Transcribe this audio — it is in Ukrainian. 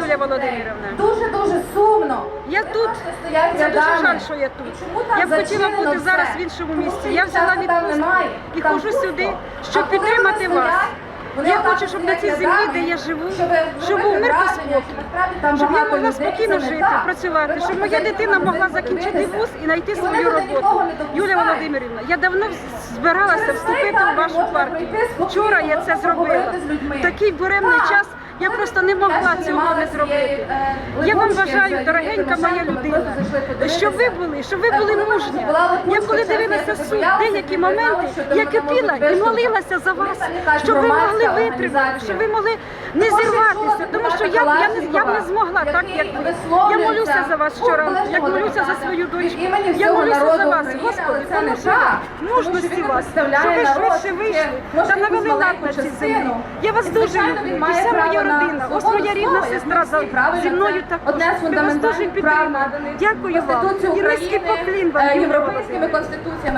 Юлія Володимирівна. Дуже дуже сумно. Я тут. Це дуже жаль, що я тут. Я б хотіла бути зараз в іншому місці. Я взяла відпустку і пусто. сюди, щоб підтримати вас. Я хочу, щоб на цій землі, де я живу, щоб був мир та спокій. Щоб я могла спокійно жити, працювати, щоб моя дитина могла закінчити вуз і знайти свою роботу. Юлія Володимирівна, я давно збиралася вступити в вашу партію. Вчора я це зробила. Такий буремний час. Я просто не могла цього не зробити. е, Я вам бажаю, дорогенька моя людина, щоб ви були, щоб ви були мужні. Я коли дивилася суд, деякі моменти, я кипіла і молилася за вас, щоб ви могли витримати, щоб ви могли не зірватися, що я, я, не, я б не змогла так, як ви. Я молюся за вас у щора, як молюся за свою дочку. Я молюся за вас, Господи, але це не так. вам, мужності що вас, щоб ви швидше вийшли та навели лад на цій землі. Я вас дуже люблю, і вся моя родина, ось моя рідна сестра зі мною також. Ми вас дуже підтримуємо. Дякую вам. І низький поклін вам, е, європейськими конституціями.